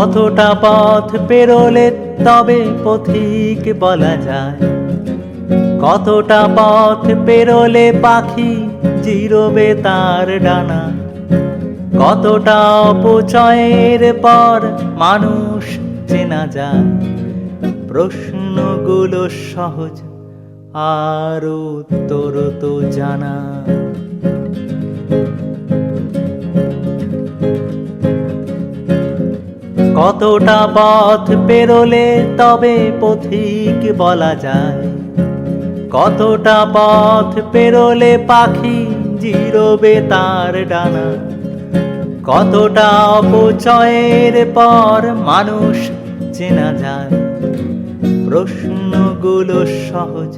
কতটা পথ পেরোলে তবে পথিক বলা যায়। কতটা পথ পেরোলে পাখি জিরোবে তার ডানা। কতটা অপচয়ের পর মানুষ চেনা যায়। প্রশ্নগুলো সহজ আর উত্তর তো জানা। কতটা পথ পেরোলে তবে পথিক বলা যায়। কতটা পথ পেরোলে পাখি জিরোবে তার ডানা। কতটা অপচয়ের পর মানুষ চেনা যায়। প্রশ্নগুলো সহজ,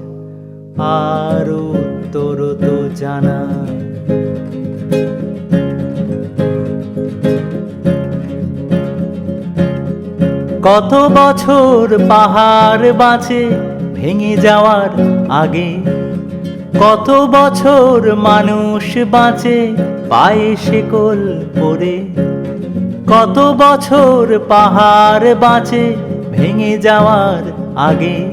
আর উত্তর তো জানা। কত বছর পাহাড় বাঁচে, ভেঙে যাওয়ার আগে? কত বছর মানুষ বাঁচে, পায়ে শেকল পরে? কত বছর পাহাড় বাঁচে, ভেঙে যাওয়ার আগে?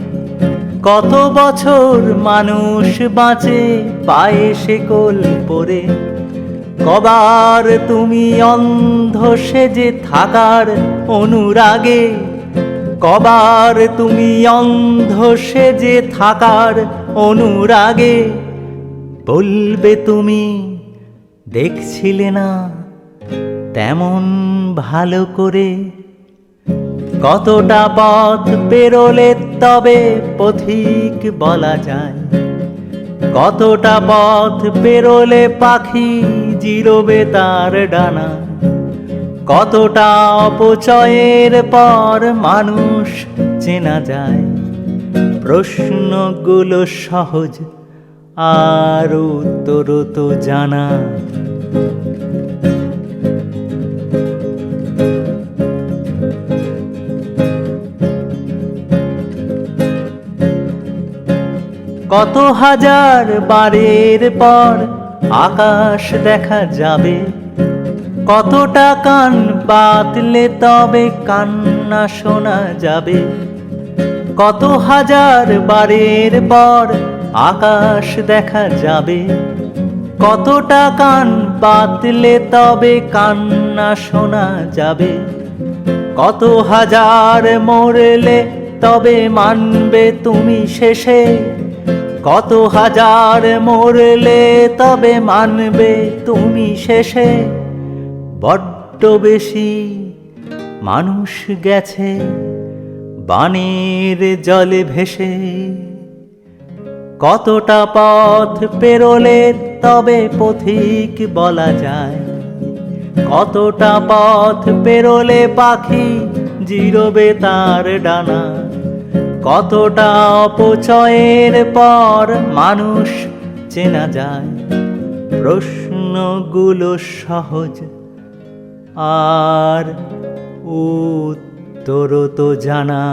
কত বছর মানুষ বাঁচে, পায়ে শেকল পরে? কবার তুমি অন্ধ সেজে থাকার অনুরাগে, কবার তুমি অন্ধ সেজে থাকার অনুরাগে, বলবে তুমি দেখছিলে না তেমন ভালো করে। কতটা পথ পেরোলে তবে পথিক বলা যায়। কতটা পথ পেরোলে পাখি জিরোবে তার ডানা। কতটা অপচয়ের পর মানুষ চেনা যায়। প্রশ্নগুলো সহজ আর উত্তর তো জানা। কত হাজার বারের পর আকাশ দেখা যাবে। কতটা কান বাতলে তবে কান্না শোনা যাবে। কত হাজার বারের পর আকাশ দেখা যাবে। কতটা কান বাতলে তবে কান্না শোনা যাবে। কত হাজার মরলে তবে মানবে তুমি শেষে। কত হাজার মরলে তবে মানবে তুমি শেষে। বড্ড বেশি মানুষ গেছে বানের জলে ভেসে। কতটা পথ পেরোলে তবে পথিক বলা যায়। কতটা পথ পেরোলে পাখি জিরোবে তার ডানা। কতটা অপচয়ের পর মানুষ চেনা যায়। প্রশ্নগুলো সহজ আর উত্তর তো জানা।